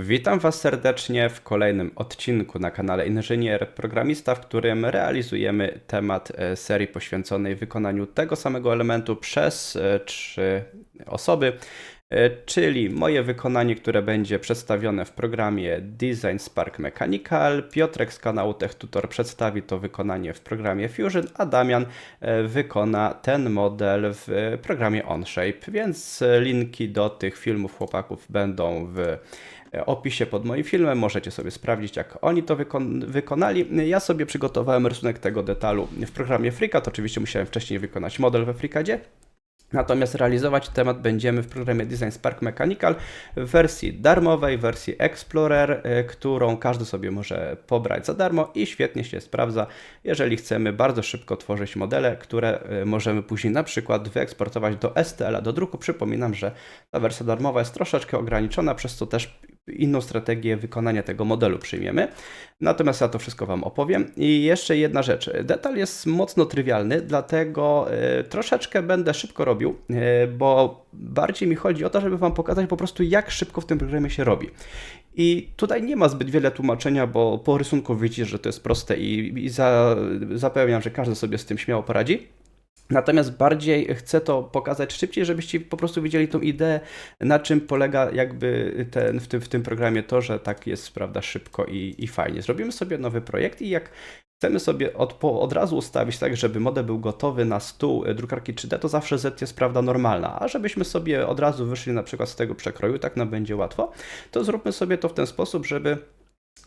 Witam Was serdecznie w kolejnym odcinku na kanale Inżynier Programista, w którym realizujemy temat e, serii poświęconej wykonaniu tego samego elementu przez e, trzy osoby, czyli moje wykonanie, które będzie przedstawione w programie Design Spark Mechanical. Piotrek z kanału TechTutor przedstawi to wykonanie w programie Fusion, a Damian wykona ten model w programie OnShape, więc linki do tych filmów chłopaków będą w opisie pod moim filmem. Możecie sobie sprawdzić, jak oni to wykon wykonali. Ja sobie przygotowałem rysunek tego detalu w programie FreeCAD. Oczywiście musiałem wcześniej wykonać model we FreeCADzie. Natomiast realizować temat będziemy w programie Design Spark Mechanical w wersji darmowej, wersji Explorer, y, którą każdy sobie może pobrać za darmo i świetnie się sprawdza, jeżeli chcemy bardzo szybko tworzyć modele, które y, możemy później na przykład wyeksportować do STL-a, do druku. Przypominam, że ta wersja darmowa jest troszeczkę ograniczona, przez co też inną strategię wykonania tego modelu przyjmiemy. Natomiast ja to wszystko Wam opowiem. I jeszcze jedna rzecz. Detal jest mocno trywialny, dlatego y, troszeczkę będę szybko robił, y, bo bardziej mi chodzi o to, żeby Wam pokazać po prostu, jak szybko w tym programie się robi. I tutaj nie ma zbyt wiele tłumaczenia, bo po rysunku widzisz, że to jest proste i, i za, zapewniam, że każdy sobie z tym śmiało poradzi. Natomiast bardziej chcę to pokazać szybciej, żebyście po prostu widzieli tą ideę, na czym polega jakby ten, w, tym, w tym programie to, że tak jest, prawda, szybko i, i fajnie. Zrobimy sobie nowy projekt i jak chcemy sobie od, od razu ustawić tak, żeby model był gotowy na stół drukarki 3D, to zawsze Z jest prawda normalna. A żebyśmy sobie od razu wyszli na przykład z tego przekroju, tak nam będzie łatwo, to zróbmy sobie to w ten sposób, żeby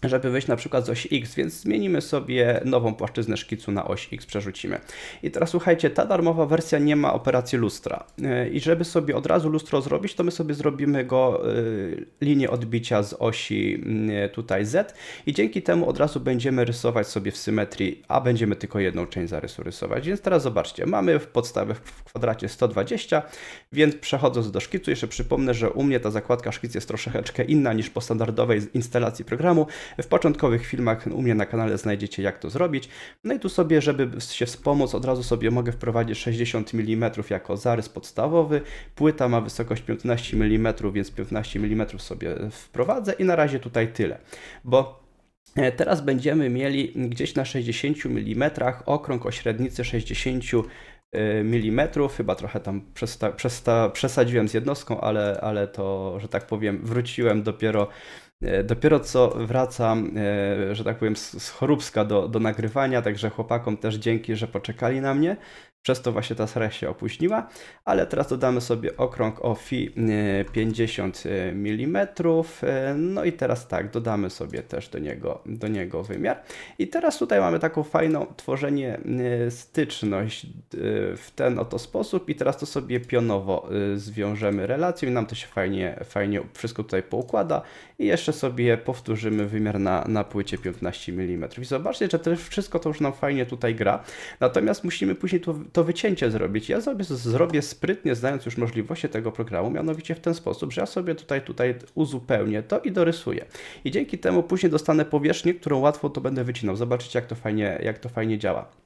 żeby wyjść na przykład z osi X, więc zmienimy sobie nową płaszczyznę szkicu na oś X, przerzucimy. I teraz słuchajcie, ta darmowa wersja nie ma operacji lustra e, i żeby sobie od razu lustro zrobić, to my sobie zrobimy go e, linię odbicia z osi mm, tutaj Z i dzięki temu od razu będziemy rysować sobie w symetrii, a będziemy tylko jedną część zarysu rysować. Więc teraz zobaczcie, mamy w podstawę w kwadracie 120, więc przechodząc do szkicu, jeszcze przypomnę, że u mnie ta zakładka szkic jest troszeczkę inna niż po standardowej instalacji programu, w początkowych filmach u mnie na kanale znajdziecie jak to zrobić. No i tu sobie, żeby się wspomóc, od razu sobie mogę wprowadzić 60 mm jako zarys podstawowy. Płyta ma wysokość 15 mm, więc 15 mm sobie wprowadzę i na razie tutaj tyle. Bo e, Teraz będziemy mieli gdzieś na 60 mm okrąg o średnicy 60 mm, chyba trochę tam przesta, przesta, przesadziłem z jednostką, ale, ale to, że tak powiem, wróciłem dopiero E, dopiero co wracam, e, że tak powiem, z choróbska do, do nagrywania, także chłopakom też dzięki, że poczekali na mnie. Przez to właśnie ta seria się opóźniła, ale teraz dodamy sobie okrąg o fi 50 mm. No i teraz tak, dodamy sobie też do niego, do niego wymiar. I teraz tutaj mamy taką fajną tworzenie e, styczność w ten oto sposób i teraz to sobie pionowo zwiążemy relacją i nam to się fajnie, fajnie wszystko tutaj poukłada i jeszcze sobie powtórzymy wymiar na, na płycie 15 mm. I zobaczcie, że to wszystko to już nam fajnie tutaj gra, natomiast musimy później to, to wycięcie zrobić. Ja sobie zrobię sprytnie, znając już możliwości tego programu, mianowicie w ten sposób, że ja sobie tutaj, tutaj uzupełnię to i dorysuję. I dzięki temu później dostanę powierzchnię, którą łatwo to będę wycinał. Zobaczycie, jak to fajnie, jak to fajnie działa.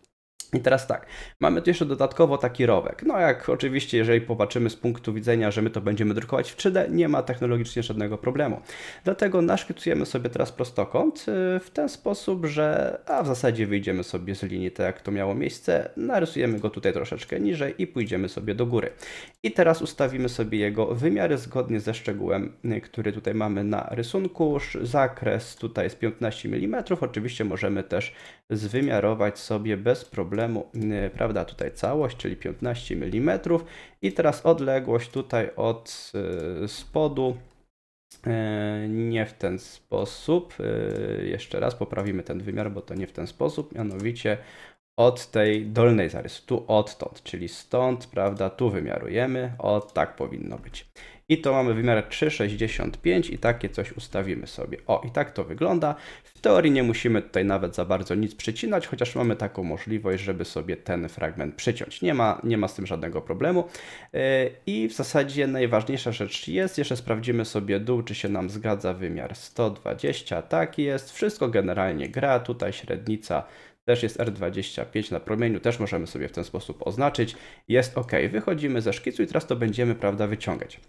I teraz tak, mamy tu jeszcze dodatkowo taki rowek. No jak oczywiście, jeżeli popatrzymy z punktu widzenia, że my to będziemy drukować w 3D, nie ma technologicznie żadnego problemu. Dlatego naszkicujemy sobie teraz prostokąt y, w ten sposób, że a w zasadzie wyjdziemy sobie z linii tak jak to miało miejsce, narysujemy go tutaj troszeczkę niżej i pójdziemy sobie do góry. I teraz ustawimy sobie jego wymiary zgodnie ze szczegółem, y, który tutaj mamy na rysunku. Zakres tutaj jest 15 mm, oczywiście możemy też zwymiarować sobie bez problemu y, prawda, tutaj całość, czyli 15 mm i teraz odległość tutaj od y, spodu y, nie w ten sposób. Jeszcze raz poprawimy ten wymiar, bo to nie w ten sposób, mianowicie od tej dolnej zarysu, tu odtąd, czyli stąd, prawda, tu wymiarujemy, o tak powinno być. I to mamy wymiar 3,65 i takie coś ustawimy sobie. O, i tak to wygląda. W teorii nie musimy tutaj nawet za bardzo nic przycinać, chociaż mamy taką możliwość, żeby sobie ten fragment przyciąć. Nie ma, nie ma z tym żadnego problemu. Yy, I w zasadzie najważniejsza rzecz jest, jeszcze sprawdzimy sobie dół, czy się nam zgadza wymiar 120, tak jest. Wszystko generalnie gra, tutaj średnica też jest R25 na promieniu, też możemy sobie w ten sposób oznaczyć. Jest OK. Wychodzimy ze szkicu i teraz to będziemy, prawda, wyciągać.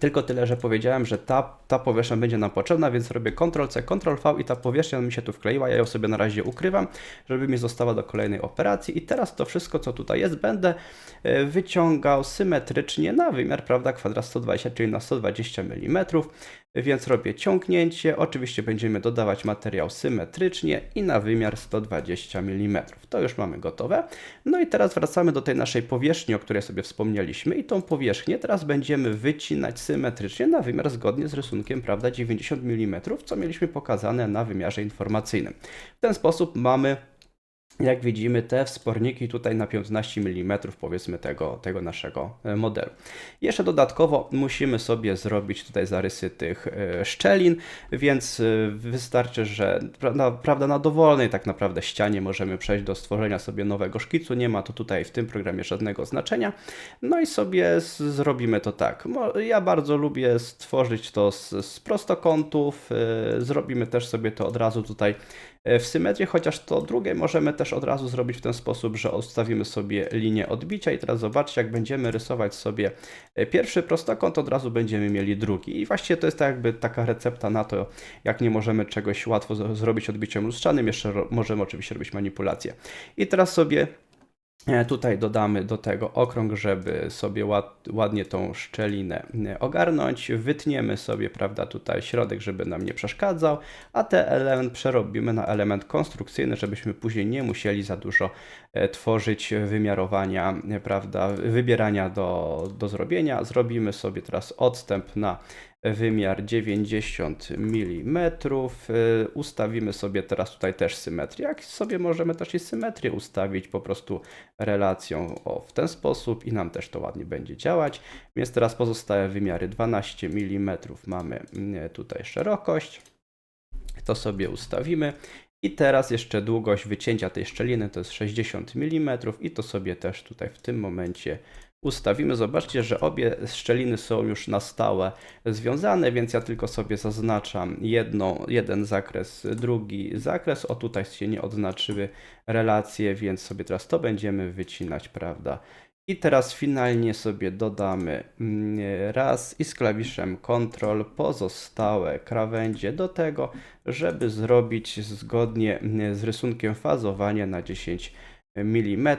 Tylko tyle, że powiedziałem, że ta, ta powierzchnia będzie nam potrzebna, więc robię Ctrl-C, Ctrl-V i ta powierzchnia mi się tu wkleiła. Ja ją sobie na razie ukrywam, żeby mi została do kolejnej operacji. I teraz to wszystko, co tutaj jest, będę e, wyciągał symetrycznie na wymiar, prawda, kwadrat 120, czyli na 120 mm. Więc robię ciągnięcie. Oczywiście będziemy dodawać materiał symetrycznie i na wymiar 120 mm. To już mamy gotowe. No i teraz wracamy do tej naszej powierzchni, o której sobie wspomnieliśmy. I tą powierzchnię teraz będziemy wycinać symetrycznie na wymiar zgodnie z rysunkiem, prawda, 90 mm, co mieliśmy pokazane na wymiarze informacyjnym. W ten sposób mamy jak widzimy, te wsporniki tutaj na 15 mm, powiedzmy, tego, tego naszego e, modelu. Jeszcze dodatkowo musimy sobie zrobić tutaj zarysy tych e, szczelin, więc e, wystarczy, że prawda, na dowolnej tak naprawdę ścianie możemy przejść do stworzenia sobie nowego szkicu. Nie ma to tutaj w tym programie żadnego znaczenia. No i sobie zrobimy to tak. Ja bardzo lubię stworzyć to z, z prostokątów. Zrobimy też sobie to od razu tutaj w symetrię, chociaż to drugie możemy też od razu zrobić w ten sposób, że odstawimy sobie linię odbicia i teraz zobaczcie, jak będziemy rysować sobie e, pierwszy prostokąt, od razu będziemy mieli drugi. I właściwie to jest tak jakby taka recepta na to, jak nie możemy czegoś łatwo zrobić odbiciem lustrzanym, jeszcze możemy oczywiście robić manipulacje. I teraz sobie E, tutaj dodamy do tego okrąg, żeby sobie ład, ładnie tą szczelinę e, ogarnąć. Wytniemy sobie, prawda, tutaj środek, żeby nam nie przeszkadzał, a ten element przerobimy na element konstrukcyjny, żebyśmy później nie musieli za dużo e, tworzyć wymiarowania, prawda, wybierania do, do zrobienia. Zrobimy sobie teraz odstęp na wymiar 90 mm. Ustawimy sobie teraz tutaj też symetrię. Jak sobie możemy też i symetrię ustawić po prostu relacją o, w ten sposób i nam też to ładnie będzie działać. Więc teraz pozostałe wymiary 12 mm mamy tutaj szerokość. To sobie ustawimy. I teraz jeszcze długość wycięcia tej szczeliny to jest 60 mm i to sobie też tutaj w tym momencie ustawimy, zobaczcie, że obie szczeliny są już na stałe związane, więc ja tylko sobie zaznaczam jedną, jeden zakres, drugi zakres. O tutaj się nie odznaczyły relacje, więc sobie teraz to będziemy wycinać, prawda? I teraz finalnie sobie dodamy mm, raz i z klawiszem Ctrl pozostałe krawędzie do tego, żeby zrobić zgodnie z rysunkiem fazowanie na 10 mm.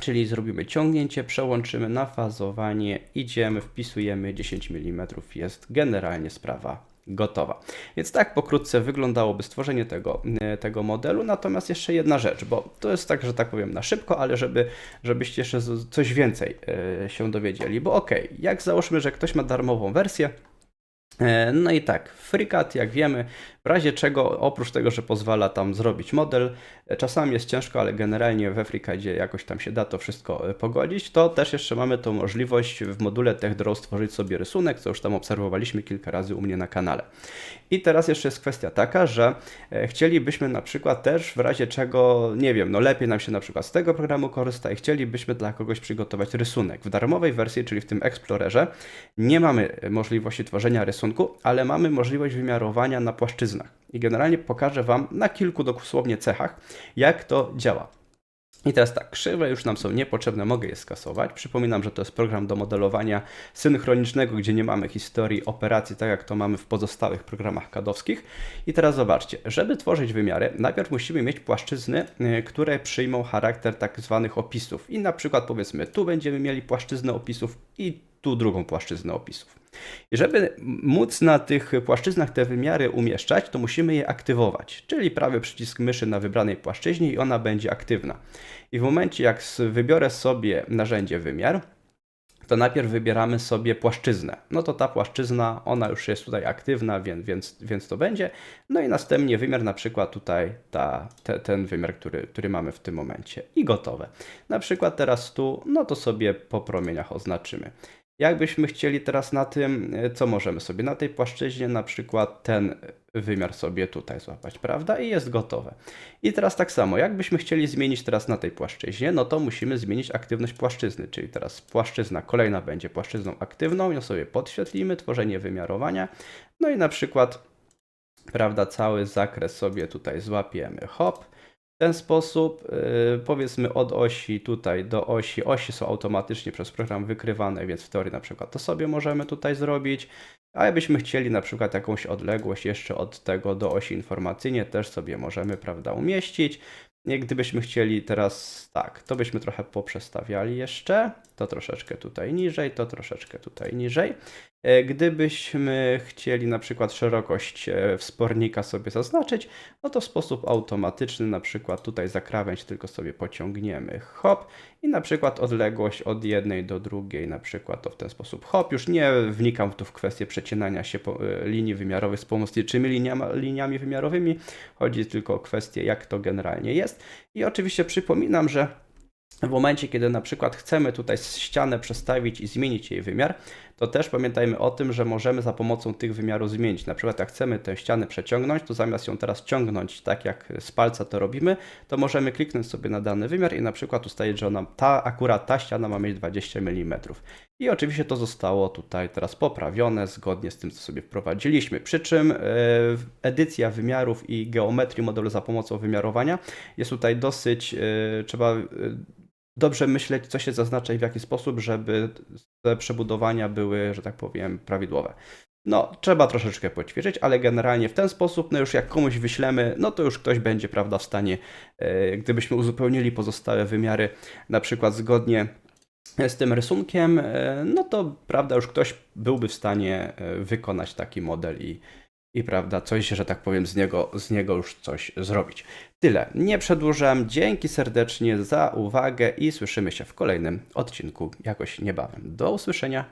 Czyli zrobimy ciągnięcie, przełączymy na fazowanie, idziemy, wpisujemy 10 mm, jest generalnie sprawa gotowa. Więc tak pokrótce wyglądało stworzenie tego, e, tego modelu. Natomiast jeszcze jedna rzecz, bo to jest tak, że tak powiem na szybko, ale żeby, żebyście jeszcze coś więcej e, się dowiedzieli. Bo ok, jak załóżmy, że ktoś ma darmową wersję, e, no i tak, FreeCAD, jak wiemy, w razie czego, oprócz tego, że pozwala tam zrobić model, e, czasami jest ciężko, ale generalnie we FreeCADzie jakoś tam się da to wszystko e, pogodzić, to też jeszcze mamy tą możliwość w module TechDraw stworzyć sobie rysunek, co już tam obserwowaliśmy kilka razy u mnie na kanale. I teraz jeszcze jest kwestia taka, że e, chcielibyśmy na przykład też w razie czego, nie wiem, no lepiej nam się na przykład z tego programu korzysta i chcielibyśmy dla kogoś przygotować rysunek. W darmowej wersji, czyli w tym Explorerze, nie mamy możliwości tworzenia rysunku, ale mamy możliwość wymiarowania na płaszczyznę i generalnie pokażę Wam na kilku dosłownie cechach, jak to działa. I teraz tak, krzywe już nam są niepotrzebne, mogę je skasować. Przypominam, że to jest program do modelowania synchronicznego, gdzie nie mamy historii operacji, tak jak to mamy w pozostałych programach kadowskich. I teraz zobaczcie, żeby tworzyć wymiary, najpierw musimy mieć płaszczyzny, y, które przyjmą charakter tak zwanych opisów. I na przykład powiedzmy, tu będziemy mieli płaszczyznę opisów i tu drugą płaszczyznę opisów. I żeby móc na tych płaszczyznach te wymiary umieszczać, to musimy je aktywować, czyli prawy przycisk myszy na wybranej płaszczyźnie i ona będzie aktywna. I w momencie jak wybiorę sobie narzędzie wymiar, to najpierw wybieramy sobie płaszczyznę. No to ta płaszczyzna, ona już jest tutaj aktywna, więc, więc, więc to będzie. No i następnie wymiar, na przykład tutaj ta, te, ten wymiar, który, który mamy w tym momencie i gotowe. Na przykład teraz tu, no to sobie po promieniach oznaczymy. Jakbyśmy chcieli teraz na tym, e, co możemy sobie na tej płaszczyźnie, na przykład ten wymiar sobie tutaj złapać, prawda? I jest gotowe. I teraz tak samo, jakbyśmy chcieli zmienić teraz na tej płaszczyźnie, no to musimy zmienić aktywność płaszczyzny, czyli teraz płaszczyzna kolejna będzie płaszczyzną aktywną, ją sobie podświetlimy, tworzenie wymiarowania, no i na przykład, prawda, cały zakres sobie tutaj złapiemy, hop, ten sposób, yy, powiedzmy od osi tutaj do osi, osi są automatycznie przez program wykrywane, więc w teorii na przykład to sobie możemy tutaj zrobić. A jakbyśmy chcieli na przykład jakąś odległość jeszcze od tego do osi informacyjnie, też sobie możemy, prawda, umieścić. I Gdybyśmy chcieli teraz tak, to byśmy trochę poprzestawiali jeszcze, to troszeczkę tutaj niżej, to troszeczkę tutaj niżej. E, Gdybyśmy chcieli na przykład szerokość e, wspornika sobie zaznaczyć, no to w sposób automatyczny, na przykład tutaj za krawędź tylko sobie pociągniemy hop i na przykład odległość od jednej do drugiej, na przykład to w ten sposób hop. Już nie wnikam tu w kwestię przecinania się e, linii wymiarowych z pomocniczymi liniami, liniami wymiarowymi. Chodzi tylko o kwestię, jak to generalnie jest. I oczywiście przypominam, że w momencie, kiedy na przykład chcemy tutaj ścianę przestawić i zmienić jej wymiar, to też pamiętajmy o tym, że możemy za pomocą tych wymiarów zmienić. Na przykład jak chcemy tę ścianę przeciągnąć, to zamiast ją teraz ciągnąć tak jak z palca to robimy, to możemy kliknąć sobie na dany wymiar i na przykład ustalić, że ona, ta, akurat ta ściana ma mieć 20 mm. I oczywiście to zostało tutaj teraz poprawione zgodnie z tym, co sobie wprowadziliśmy. Przy czym e, edycja wymiarów i geometrii modelu za pomocą wymiarowania jest tutaj dosyć, e, trzeba e, dobrze myśleć, co się zaznacza i w jaki sposób, żeby te przebudowania były, że tak powiem, prawidłowe. No, trzeba troszeczkę poćwiczyć, ale generalnie w ten sposób, no już jak komuś wyślemy, no to już ktoś będzie, prawda, w stanie, e, gdybyśmy uzupełnili pozostałe wymiary, na przykład zgodnie z tym rysunkiem, e, no to, prawda, już ktoś byłby w stanie e, wykonać taki model i, i prawda, coś, że tak powiem, z niego, z niego już coś zrobić. Tyle. Nie przedłużam. Dzięki serdecznie za uwagę i słyszymy się w kolejnym odcinku jakoś niebawem. Do usłyszenia.